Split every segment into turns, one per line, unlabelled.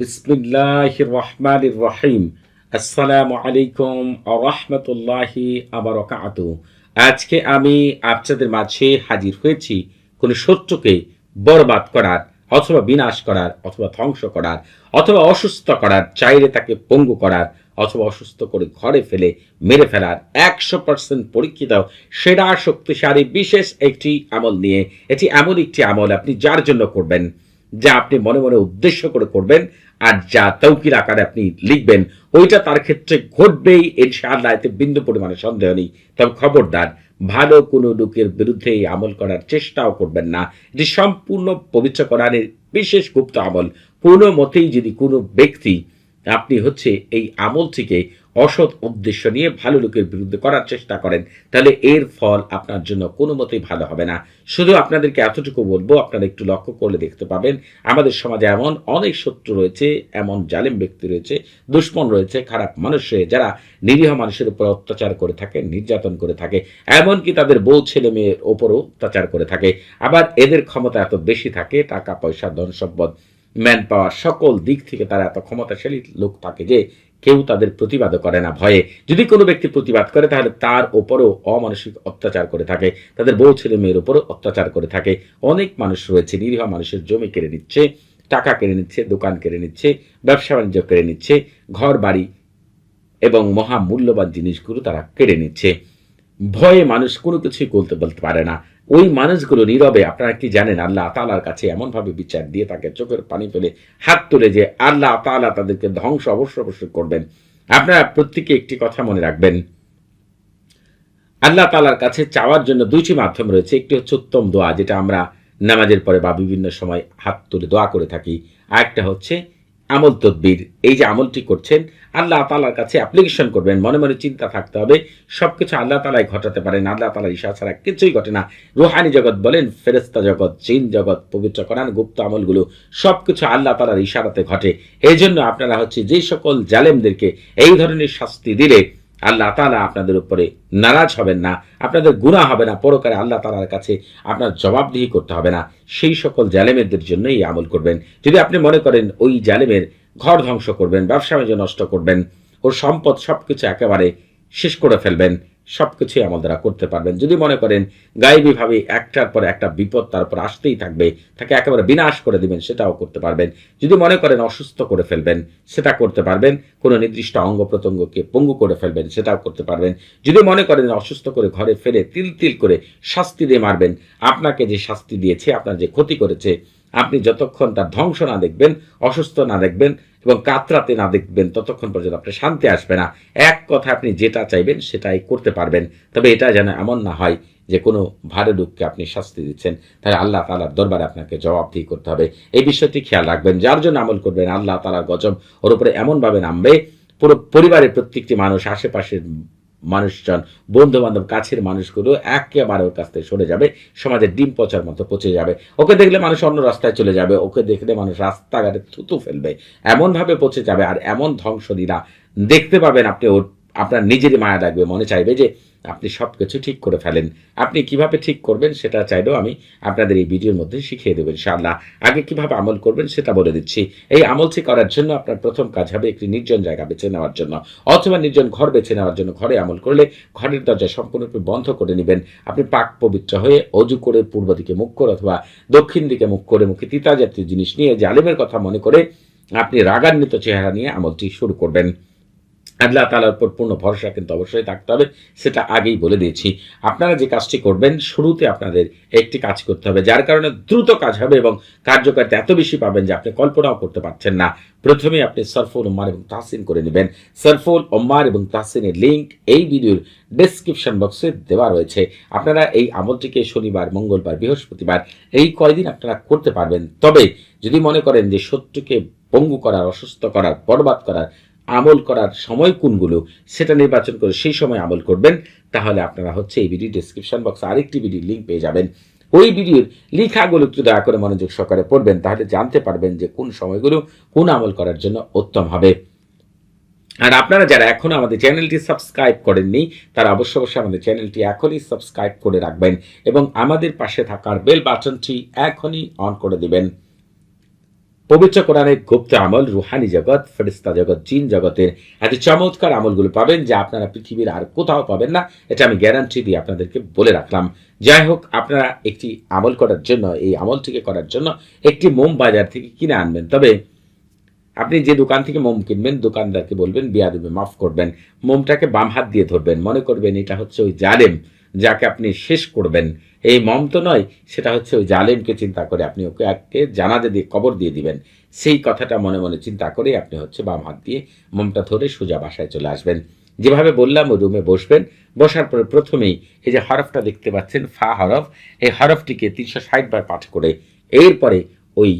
বিসমিল্লাহ রহমান রহিম আসসালামু আলাইকুম রহমতুল্লাহি আবরকাত আজকে আমি আপনাদের মাঝে হাজির হয়েছি কোন শত্রুকে বরবাদ করার অথবা বিনাশ করার অথবা ধ্বংস করার অথবা অসুস্থ করার, চাইলে তাকে পঙ্গু করার অথবা অসুস্থ করে ঘরে ফেলে, মেরে ফেলার একশো পার্সেন্ট পরীক্ষিত সেরা শক্তিশালী বিশেষ একটি আমল নিয়ে, এটি এমন একটি আমল আপনি যার জন্য করবেন? যা আপনি মনে মনে উদ্দেশ্য করে করবেন আর যা তৌকির আকারে আপনি লিখবেন, ওইটা তার ক্ষেত্রে ঘটবেই, ইনশাআল্লাহ, এতে বিন্দু পরিমাণে সন্দেহ নেই। তবে খবরদার, ভালো কোনো লোকের বিরুদ্ধে এই আমল করার চেষ্টাও করবেন না। এটি সম্পূর্ণ পবিত্র করানের বিশেষ গুপ্ত আমল। কোনো মতেই যদি কোনো ব্যক্তি, আপনি হচ্ছে এই আমলটিকে অসৎ উদ্দেশ্য নিয়ে ভালো লোকের বিরুদ্ধে করার চেষ্টা করেন, তাহলে এর ফল আপনার জন্য কোনো মতেই ভালো হবে না। শুধু আপনাদেরকে এতটুকু বলব, আপনারা একটু লক্ষ্য করলে দেখতে পাবেন, আমাদের সমাজে এমন অনেক শত্রু রয়েছে, এমন জালেম ব্যক্তি রয়েছে, দুশ্মন রয়েছে, খারাপ মানুষ রয়েছে যারা নিরীহ মানুষের উপর অত্যাচার করে থাকে, নির্যাতন করে থাকে, এমনকি তাদের বউ, ছেলে মেয়ের ওপরও অত্যাচার করে থাকে। আবার এদের ক্ষমতা এত বেশি থাকে, টাকা, পয়সা, ধন সম্পদ ম্যান পাওয়ার সকল দিক থেকে তারা এত ক্ষমতাশালী লোক থাকে যে কেউ তাদের প্রতিবাদও করে না ভয়ে। যদি কোনো ব্যক্তি প্রতিবাদ করে, তাহলে তার ওপরও অমানসিক অত্যাচার করে থাকে। তাদের বউ, ছেলে, মেয়ের ওপরও অত্যাচার করে থাকে। অনেক মানুষ রয়েছে, নিরীহ মানুষের জমি কেড়ে নিচ্ছে, টাকা কেড়ে নিচ্ছে, দোকান কেড়ে নিচ্ছে, ব্যবসা বাণিজ্য কেড়ে নিচ্ছে ঘর বাড়ি এবং মহামূল্যবান জিনিসগুলো তারা কেড়ে নিচ্ছে। ভয়ে মানুষ কোনো কিছুই বলতে বলতে পারে না। ওই মানুষগুলো নীরবে, আপনারা কি জানেন আল্লাহ তালার কাছে এমনভাবে বিচার দিয়ে তাকে চোখের পানি ফেলে হাত তুলে যে আল্লাহ তালা তাদেরকে ধ্বংস অবশ্য অবশ্যই করবেন। আপনারা প্রত্যেকে একটি কথা মনে রাখবেন। আল্লাহ তালার কাছে চাওয়ার জন্য দুইটি মাধ্যম রয়েছে। একটি হচ্ছে উত্তম দোয়া, যেটা আমরা নামাজের পরে বা বিভিন্ন সময় হাত তুলে দোয়া করে থাকি। আর একটা হচ্ছে আমল তদ্বির। এই যে আমলটি করছেন, আল্লাহ তালার কাছে অ্যাপ্লিকেশন করবেন। মনে মনে চিন্তা থাকতে হবে সব কিছু আল্লাহ তালাই ঘটাতে পারেন। আল্লাহ তালার ইশা ছাড়া কিছুই ঘটে না। রুহানি জগৎ বলেন ফেরেস্তা জগৎ, জিন জগৎ, পবিত্র করান গুপ্ত আমলগুলো সব কিছু আল্লাহ তালার ইশারাতে ঘটে। এই জন্য আপনারা হচ্ছে যে সকল জালেমদেরকে এই ধরনের শাস্তি দিলে আল্লাহ তালা আপনাদের উপরে নারাজ হবেন না, আপনাদের গুণা হবে না পরকারে আল্লাহ তালার কাছে আপনার জবাবদিহি করতে হবে না। সেই সকল জালেমেরদের জন্য এই আমল করবেন। যদি আপনি মনে করেন ওই জালেমের ঘর ধ্বংস করবেন, ব্যবসা বাণিজ্য নষ্ট করবেন, ওর সম্পদ সবকিছু একেবারে শেষ করে ফেলবেন সবকিছুই আমল দ্বারা করতে পারবেন। যদি মনে করেন গায়েবীভাবে একটার পর একটা বিপদ তার উপর আসতেই থাকবে, তাকে একেবারে বিনাশ করে দিবেন, সেটাও করতে পারবেন। যদি মনে করেন অসুস্থ করে ফেলবেন, সেটা করতে পারবেন। কোনো নির্দিষ্ট অঙ্গ প্রত্যঙ্গকে পঙ্গু করে ফেলবেন, সেটাও করতে পারবেন। যদি মনে করেন অসুস্থ করে ঘরে ফেলে তিল তিল করে শাস্তি দিয়ে মারবেন, আপনাকে যে শাস্তি দিয়েছে, আপনার যে ক্ষতি করেছে, আপনি যতক্ষণ তার ধ্বংস না দেখবেন, অসুস্থ না দেখবেন এবং কাতরাতে না দেখবেন, ততক্ষণ পর্যন্ত আপনার শান্তি আসবে না। এক কথা আপনি যেটা চাইবেন সেটাই করতে পারবেন। তবে এটা যেন এমন না হয় যে কোনো ভারে লোককে আপনি শাস্তি দিচ্ছেন। তাহলে আল্লাহ তালার দরবারে আপনাকে জবাবদিহি করতে হবে। এই বিষয়টি খেয়াল রাখবেন। যার জন্য আমল করবেন, আল্লাহ তালার গজব ওর উপরে এমনভাবে নামবে, পুরো পরিবারের প্রত্যেকটি মানুষ, আশেপাশের মানুষজন বন্ধু বান্ধব কাছের মানুষগুলো একেবারে ওর কাছ থেকে সরে যাবে সমাজের ডিম পচার মতো পচে যাবে। ওকে দেখলে মানুষ অন্য রাস্তায় চলে যাবে, ওকে দেখলে মানুষ রাস্তাঘাটে থুতু ফেলবে। এমনভাবে পচে যাবে আর এমন ধ্বংস দিনা দেখতে পাবেন আপনি ওর আপনার নিজেরই মায়া লাগবে, মনে চাইবে যে আপনি সব কিছু ঠিক করে ফেলেন। আপনি কীভাবে ঠিক করবেন সেটা চাইলেও আমি আপনাদের এই ভিডিওর মধ্যে শিখিয়ে দেবেন ইনশাআল্লাহ। আগে কীভাবে আমল করবেন সেটা বলে দিচ্ছি। এই আমলটি করার জন্য আপনার প্রথম কাজ হবে একটি নির্জন জায়গা বেছে নেওয়ার জন্য। অথবা নির্জন ঘর বেছে নেওয়ার জন্য ঘরে আমল করলে ঘরের দরজা সম্পূর্ণরূপে বন্ধ করে নেবেন। আপনি পাক পবিত্র হয়ে অজু করে পূর্ব দিকে মুখ করে অথবা দক্ষিণ দিকে মুখ করে মুখে তিতা জাতীয় জিনিস নিয়ে জালিমের কথা মনে করে আপনি রাগান্বিত চেহারা নিয়ে আমলটি শুরু করবেন। আল্লাহ তালার উপর পূর্ণ ভরসা কিন্তু অবশ্যই থাকতে হবে, সেটা আগেই বলে দিয়েছি। আপনারা যে কাজটি করবেন, শুরুতে আপনাদের একটি কাজ করতে হবে, যার কারণে দ্রুত কাজ হবে এবং কার্যকারিতা এত বেশি পাবেন যে আপনি কল্পনাও করতে পারছেন না। প্রথমে আপনি সরফুল ওম্মার এবং তাহসিন করে নেবেন। সরফুল ওম্মার এবং তাহসিনের লিঙ্ক এই ভিডিওর ডেসক্রিপশন বক্সে দেওয়া রয়েছে। আপনারা এই আমলটিকে শনিবার, মঙ্গলবার, বৃহস্পতিবার এই কয়দিন আপনারা করতে পারবেন। তবে যদি মনে করেন যে শত্রুকে পঙ্গু করার, অসুস্থ করার, বরবাদ করার আমল করার সময় কোনগুলো সেটা নির্বাচন করে সেই সময় আমল করবেন। তাহলে আপনারা হচ্ছে এই ভিডিও ডিসক্রিপশন বক্সে আরেকটি ভিডিওর লিঙ্ক পেয়ে যাবেন। ওই ভিডিওর লেখাগুলো একটু দয়া করে মনোযোগ সহকারে পড়বেন, তাহলে জানতে পারবেন যে কোন সময়গুলো কোন আমল করার জন্য উত্তম হবে। আর আপনারা যারা এখনও আমাদের চ্যানেলটি সাবস্ক্রাইব করেননি, তারা অবশ্য অবশ্যই আমাদের চ্যানেলটি এখনই সাবস্ক্রাইব করে রাখবেন এবং আমাদের পাশে থাকার বেল বাটনটি এখনই অন করে দিবেন। পবিত্র কোরআনের গুপ্ত আমল, রুহানি জগৎ ফেরিস্তা জগৎ, জিন জগতের এত চমৎকার আমলগুলো পাবেন যা আপনারা পৃথিবীর আর কোথাও পাবেন না। এটা আমি গ্যারান্টি দিয়ে আপনাদেরকে বলে রাখলাম। যাই হোক, আপনারা একটি আমল করার জন্য, এই আমলটিকে করার জন্য একটি মোম বাজার থেকে কিনে আনবেন। তবে আপনি যে দোকান থেকে মোম কিনবেন, দোকানদারকে বলবেন বিয়া দেবে মাফ করবেন। মোমটাকে বাম হাত দিয়ে ধরবেন। মনে করবেন এটা হচ্ছে ওই জালেম যাকে আপনি শেষ করবেন। এই মম তো নয়, সেটা হচ্ছে ওই জালেমকে চিন্তা করে আপনি ওকে একে জানাজা দিয়ে কবর দিয়ে দিবেন। সেই কথাটা মনে মনে চিন্তা করে আপনি হচ্ছে বাম হাত দিয়ে মমটা ধরে সোজা বাসায় চলে আসবেন। যেভাবে বললাম, ওই রুমে বসবেন। বসার পরে প্রথমেই এই যে হরফটা দেখতে পাচ্ছেন, ফা হরফ, এই হরফটিকে তিনশো ষাট বার পাঠ করে এরপরে ওই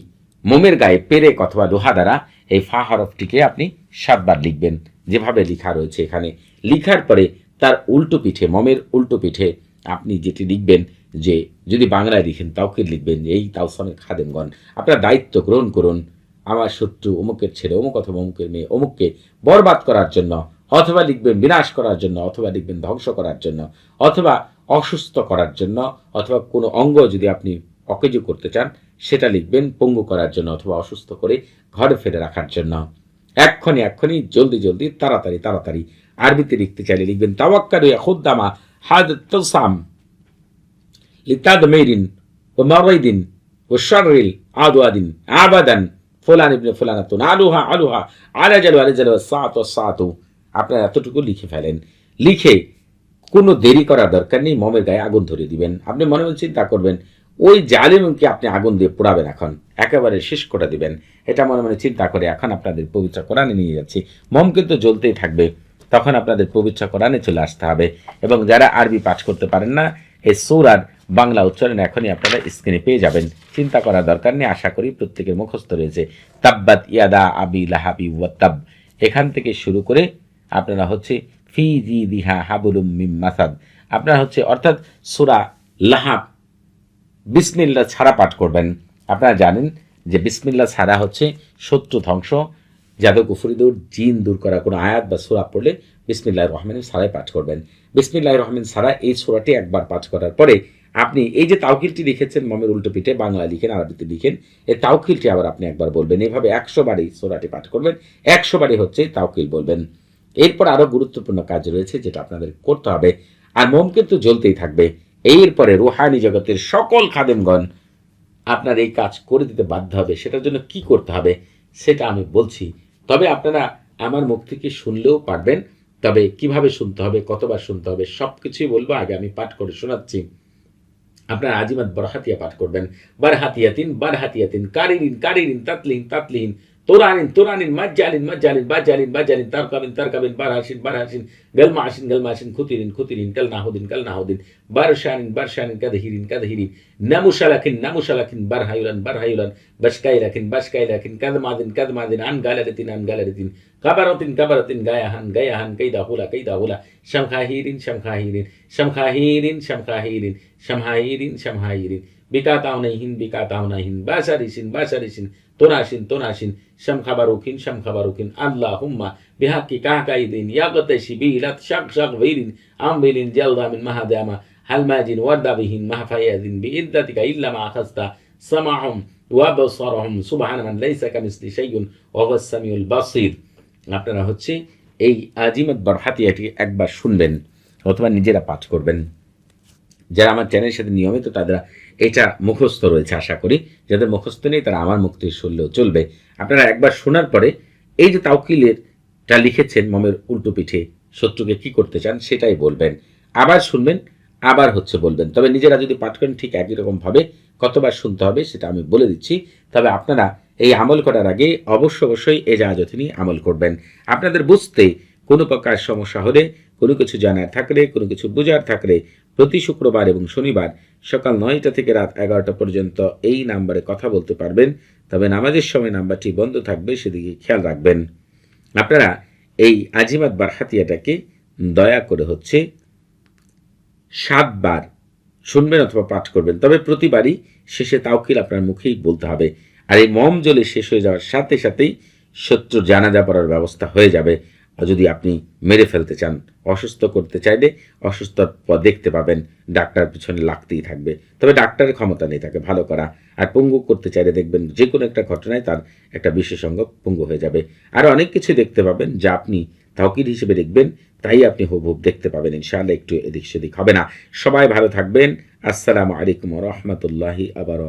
মোমের গায়ে পেরেক অথবা লোহা দ্বারা এই ফা হরফটিকে আপনি সাতবার লিখবেন। যেভাবে লিখা রয়েছে এখানে। লিখার পরে তার উল্টো পিঠে, মমের উল্টো পিঠে আপনি যেটি লিখবেন যে যদি বাংলায় লিখেন তাওকে লিখবেন যে এই তাওসনের খাদেমগণ। আপনার দায়িত্ব গ্রহণ করুন আমার শত্রু অমুকের ছেলে, অমুক অথবা অমুকের মেয়ে, অমুককে বরবাদ করার জন্য, অথবা লিখবেন বিনাশ করার জন্য, অথবা লিখবেন ধ্বংস করার জন্য, অথবা অসুস্থ করার জন্য, অথবা কোনো অঙ্গ যদি আপনি অকেজু করতে চান, সেটা লিখবেন পঙ্গু করার জন্য অথবা অসুস্থ করে ঘরে ফেলে রাখার জন্য। এক্ষণি এক্ষণি জলদি জলদি, তাড়াতাড়ি তাড়াতাড়ি আরবিতে লিখতে চাইলে লিখবেন তাওয়াক্কারু খুদ্দামা হাদ তুসাম লিতাদমিরিন ও মারাইদিন ও শারিল আদওয়াদিন আবাদান ফুলান ইবনে ফুলানাতুন আলুহা আলুহা আলাজালু আলাজালু সাতু সাতু আপনারা এতটুকু লিখে ফেলেন। লিখে কোনো দেরি করার দরকার নেই, মমের গায়ে আগুন ধরিয়ে দিবেন। আপনি মনে মনে চিন্তা করবেন। ওই জালিমকে আপনি আগুন দিয়ে পোড়াবেন এখন। একেবারে শেষ করে দিবেন। এটা মনে মনে চিন্তা করে এখন আপনাদের পবিত্র কোরআনে নিয়ে যাচ্ছি। মম কিন্তু জ্বলতেই থাকবে। তখন আপনাদের পবিত্র কোরআনে চলে আসতে হবে। এবং যারা আরবি পাঠ করতে পারেন না এই সৌরার বাংলা উচ্চারণ এখনই আপনারা স্ক্রিনে পেয়ে যাবেন। চিন্তা করার দরকার নেই, আশা করি প্রত্যেকের মুখস্থ রয়েছে। তাব্বাত ইয়াদা আবি লাহাবি ওয়াত্তাব এখান থেকে শুরু করে আপনারা হচ্ছে ফি জি দিহা হাবুলুম মিম মাসাদ। আপনারা হচ্ছে অর্থাৎ সুরা লাহাব, বিসমিল্লা ছাড়া পাঠ করবেন। আপনারা জানেন যে বিসমিল্লা ছাড়া হচ্ছে শত্রু ধ্বংস। জাদু কুফুরি দূর জিন দূর করা কোনো আয়াত বা সুরা পড়লে বিসমিল্লাহ রহমানের সারাই পাঠ করবেন। বিসমিল্লাহ রহমান সারা এই সুরাটি একবার পাঠ করার পরে আপনি এই যে তাওকিলটি লিখেছেন মমের উল্টো পিঠে বাংলা লিখেন, আরবিতে লিখেন, এই তাওকিলটি আবার আপনি একবার বলবেন। এভাবে একশো বারই সোরাটি পাঠ করবেন, একশো বারই হচ্ছে তাওকিল বলবেন। এরপর আরও গুরুত্বপূর্ণ কাজ রয়েছে যেটা আপনাদের করতে হবে, আর মোম কিন্তু জ্বলতেই থাকবে। এরপরে রুহানি জগতের সকল খাদেমগণ আপনার এই কাজ করে দিতে বাধ্য হবে। সেটার জন্য কি করতে হবে সেটা আমি বলছি। তবে আপনারা আমার মুখ থেকে শুনলেও পারবেন তবে কীভাবে শুনতে হবে, কতবার শুনতে হবে সব কিছুই বলব, আগে আমি পাঠ করে শোনাচ্ছি। আপনার আজিমাত বরহাতিয়া পাঠ করবেন। বারহাতিয়াতিন বারহাতিয়াতিন, কারিরিন কারিরিন তাতলিন তাতলিন तुरानिन तुरानिन मज्जालिन मज्जालिन बाजालिन बाजालिन तरकबिन तरकबिन बरहसिन बरहसिन गलमाशिन गलमाशिन खुतिरिन खुतिरिन कल नाहुदिन कल नाहुदिन बरशानिन बरशानिन कदहिरिन कदहिरिन नमुशलकिन नमुशलकिन बरहयुलन बरहयुलन बशकैलकिन बशकैलकिन कदमादिन कदमादिन अनगलरतिन अनगलरतिन कबरतिन कबरतिन गयाहन गयाहन कैदा हुला कैदा हुला शमखाहिरिन शमखाहिरिन शमखाहिरिन शमखाहिरिन शमहाहिरिन शमहाहिरिन শামহাহিরিন শামহাহিরিন বিকাতাউনাইহিন বিকাতাউনাইহিন বাসারিসিন বাসারিসিন তোনাসিন তোনাসিন শামখাবারুকিন শামখাবারুকিন আল্লাহুম্মা বিহাক্কি কাহকাইদিন ইয়াগতাশি বিহিলাত শাক শাক আমবিলিন জালদামিন মাহাদামা, হালমাজিন ওয়ার্দাবিহিন মাহফায়াদিন বিইদ্দাতিকা ইল্লা মা আখাস্তা সামাহুম, ওয়াবসারহুম সুবহানামান লাইসা কামিসলি শাইউন সামিউল বাসীর। আপনারা হচ্ছে এই আজিমত বরহাতিয়াটি একবার শুনবেন অথবা নিজেরা পাঠ করবেন। যারা আমার চ্যানেলের সাথে নিয়মিত তারা এটা মুখস্থ রয়েছে, আশা করি। যাদের মুখস্থ নেই, তারা আমার মুক্তি শুনলেও চলবে। আপনারা একবার শোনার পরে এই যে তাউকিলেরটা লিখেছেন মমের উল্টো পিঠে, শত্রুকে কি করতে চান সেটাই বলবেন। আবার শুনবেন, আবার হচ্ছে বলবেন। তবে নিজেরা যদি পাঠ করেন, ঠিক একই রকমভাবে কতবার শুনতে হবে সেটা আমি বলে দিচ্ছি। তবে আপনারা এই আমল করার আগে অবশ্য অবশ্যই এ জাহাজতি নিয়ে আমল করবেন। আপনাদের বুঝতে কোনো প্রকার সমস্যা হলে, কোনো কিছু জানার থাকলে, কোনো কিছু বোঝার থাকলে প্রতি শুক্রবার এবং শনিবার সকাল নয়টা থেকে রাত এগারোটা পর্যন্ত এই নাম্বারে কথা বলতে পারবেন। তবে নামাজের সময় নাম্বারটি বন্ধ থাকবে, সেদিকে খেয়াল রাখবেন। আপনারা এই আজিমাত বারহাতিয়াটাকে দয়া করে হচ্ছে সাতবার শুনবেন অথবা পাঠ করবেন। তবে প্রতিবারই শেষে তাওকিল আপনার মুখেই বলতে হবে। আর এই মম জ্বলে শেষ হয়ে যাওয়ার সাথে সাথেই শত্রু জানাজা পড়ার ব্যবস্থা হয়ে যাবে। যদি আপনি মেরে ফেলতে চান, অসুস্থ করতে চাইলে অসুস্থ দেখতে পাবেন, ডাক্তার পিছনে লাগতেই থাকবে। তবে ডাক্তারের ক্ষমতা নেই তাকে ভালো করা। আর পঙ্গু করতে চাইলে দেখবেন যে কোনো একটা ঘটনায় তার একটা বিশেষজ্ঞ পঙ্গু হয়ে যাবে। আর অনেক কিছু দেখতে পাবেন যা আপনি তাওকিদ হিসেবে দেখবেন, তাই আপনি হুব হুব দেখতে পাবেন। ইনশাআল্লাহ একটু এদিক সেদিক হবে না। সবাই ভালো থাকবেন। আসসালামু আলাইকুম রহমতুল্লাহি আবার